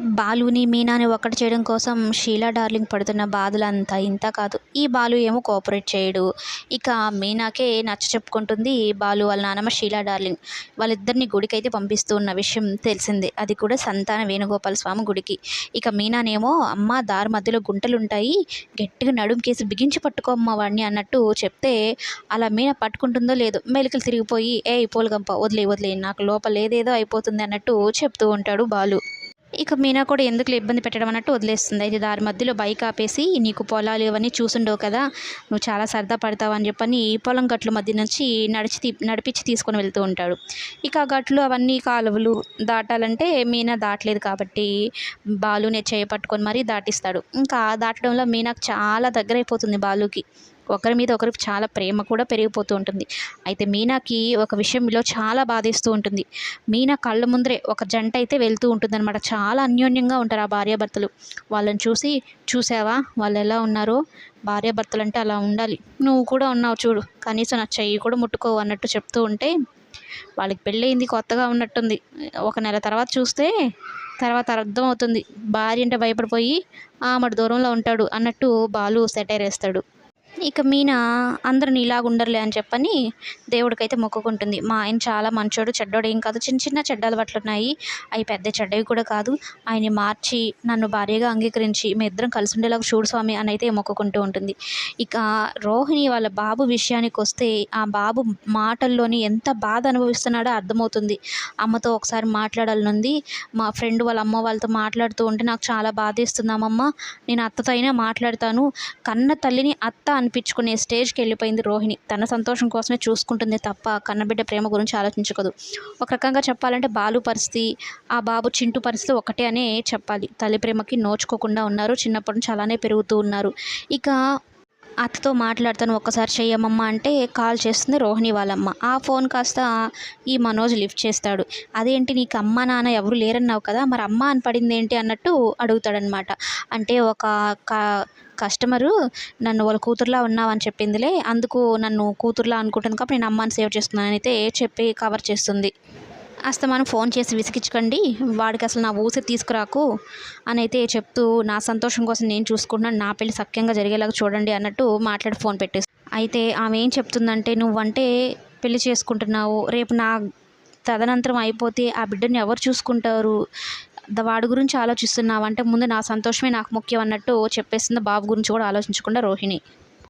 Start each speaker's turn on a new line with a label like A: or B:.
A: బాలుని మీనాని ఒక్కటి చేయడం కోసం షీలా డార్లింగ్ పడుతున్న బాధలు అంతా ఇంత కాదు. ఈ బాలు ఏమో కోఆపరేట్ చేయడు. ఇక మీనాకే నచ్చ చెప్పుకుంటుంది బాలు వాళ్ళ నానమ్మ షీలా డార్లింగ్. వాళ్ళిద్దరిని గుడికి అయితే పంపిస్తూ ఉన్న విషయం తెలిసిందే. అది కూడా సంతాన వేణుగోపాల స్వామి గుడికి. ఇక మీనానేమో అమ్మ దారి మధ్యలో గుంటలుంటాయి. గట్టిగా నడుం కేసి బిగించి పట్టుకోమ్మ వాడిని అన్నట్టు చెప్తే అలా మీన పట్టుకుంటుందో లేదో మెలికలు తిరిగిపోయి ఏ పోలుగంప వదిలే వదిలే నాకు లోపల ఏదేదో అయిపోతుంది అన్నట్టు చెప్తూ ఉంటాడు బాలు. ఇక మీనా కూడా ఎందుకు ఇబ్బంది పెట్టడం అన్నట్టు వదిలేస్తుంది. అయితే దారి మధ్యలో బైక్ ఆపేసి నీకు పొలాలు ఇవన్నీ చూసుండవు కదా నువ్వు చాలా సరదా పడతావు అని చెప్పని పొలం గట్ల మధ్య నుంచి నడిచి తీ- నడిపించి తీసుకొని వెళ్తూ ఉంటాడు. ఇక ఆ గట్లు అవన్నీ కాలువలు దాటాలంటే మీనా దాటలేదు కాబట్టి బాలునే చేపట్టుకొని మరీ దాటిస్తాడు. ఇంకా దాటడంలో మీనాకు చాలా దగ్గర అయిపోతుంది బాలుకి. ఒకరి మీద ఒకరికి చాలా ప్రేమ కూడా పెరిగిపోతూ ఉంటుంది. అయితే మీనాకి ఒక విషయంలో చాలా బాధేస్తూ ఉంటుంది. మీనా కళ్ళ ముందరే ఒక జంట అయితే వెళ్తూ ఉంటుందన్నమాట. చాలా అన్యోన్యంగా ఉంటారు ఆ భార్యాభర్తలు. వాళ్ళని చూసి చూసావా? వాళ్ళు ఎలా ఉన్నారో? భార్యాభర్తలు అంటే అలా ఉండాలి. నువ్వు కూడా ఉన్నావు చూడు. కనీసం నా చెయ్యి కూడా ముట్టుకోవు అన్నట్టు చెప్తూ ఉంటే వాళ్ళకి పెళ్ళయింది కొత్తగా ఉన్నట్టుంది. ఒక నెల తర్వాత చూస్తే తర్వాత అర్థం అవుతుంది. భార్య అంటే భయపడిపోయి ఆమెడు దూరంలో ఉంటాడు అన్నట్టు బాలు సెటైర్ వేస్తాడు. ఇక మీనా అందరిని ఇలాగ ఉండరులే అని చెప్పని దేవుడికైతే మొక్కుకుంటుంది. మా ఆయన చాలా మంచోడు చెడ్డోడు ఏం కాదు. చిన్న చిన్న చెడ్డ అలవాట్లు ఉన్నాయి. అవి పెద్ద చెడ్డవి కూడా కాదు. ఆయన్ని మార్చి నన్ను భార్యగా అంగీకరించి మీ ఇద్దరం కలిసి ఉండేలాగా చూడు స్వామి అని అయితే మొక్కుకుంటూ ఉంటుంది. ఇక రోహిణి వాళ్ళ బాబు విషయానికి వస్తే ఆ బాబు మాటల్లోని ఎంత బాధ అనుభవిస్తున్నాడో అర్థమవుతుంది. అమ్మతో ఒకసారి మాట్లాడాలనుంది. మా ఫ్రెండ్ వాళ్ళ అమ్మ వాళ్ళతో మాట్లాడుతూ ఉంటే నాకు చాలా బాధేస్తుంది అమ్మమ్మ. నేను అత్తతో అయినా మాట్లాడతాను. కన్న తల్లిని అత్త అనిపించుకునే స్టేజ్కి వెళ్ళిపోయింది రోహిణి. తన సంతోషం కోసమే చూసుకుంటుంది తప్ప కన్నబిడ్డ ప్రేమ గురించి ఆలోచించుకోదు ఒక రకంగా చెప్పాలంటే బాలు పరిస్థితి ఆ బాబు చింటూ పరిస్థితి ఒకటే అనే చెప్పాలి. తల్లి ప్రేమకి నోచుకోకుండా ఉన్నారు. చిన్నప్పటి నుంచి అలానే పెరుగుతూ ఉన్నారు. ఇక అత్తతో మాట్లాడతాను ఒక్కసారి చెయ్యమమ్మ అంటే కాల్ చేస్తుంది రోహిణి వాళ్ళమ్మ. ఆ ఫోన్ కాస్త ఈ మనోజ్ లిఫ్ట్ చేస్తాడు. అదేంటి నీకు అమ్మ నాన్న ఎవరు లేరన్నావు కదా మరి అమ్మ అని పడింది ఏంటి? అన్నట్టు అడుగుతాడనమాట అంటే ఒక క- కస్టమరు నన్ను వాళ్ళ కూతురులా ఉన్నావని చెప్పిందిలే. అందుకు నన్ను కూతురులా అనుకుంటుంది కాబట్టి నేను అమ్మని సేవ్ చేస్తున్నాను అయితే చెప్పి కవర్ చేస్తుంది. అస్తమానం ఫోన్ చేసి విసిగించకండి. వాడికి అసలు నా ఊసి తీసుకురాకు అని అయితే చెప్తూ నా సంతోషం కోసం నేను చూసుకుంటున్నాను. నా పెళ్ళి సఖ్యంగా జరిగేలాగా చూడండి అన్నట్టు మాట్లాడి ఫోన్ పెట్టేసి. అయితే ఆమె ఏం చెప్తుందంటే నువ్వంటే పెళ్ళి చేసుకుంటున్నావు. రేపు నా తదనంతరం అయిపోతే ఆ బిడ్డని ఎవరు చూసుకుంటారు? వాడి గురించి ఆలోచిస్తున్నావు అంటే ముందు నా సంతోషమే నాకు ముఖ్యం అన్నట్టు చెప్పేసింది బాబు గురించి కూడా ఆలోచించకుండా రోహిణి.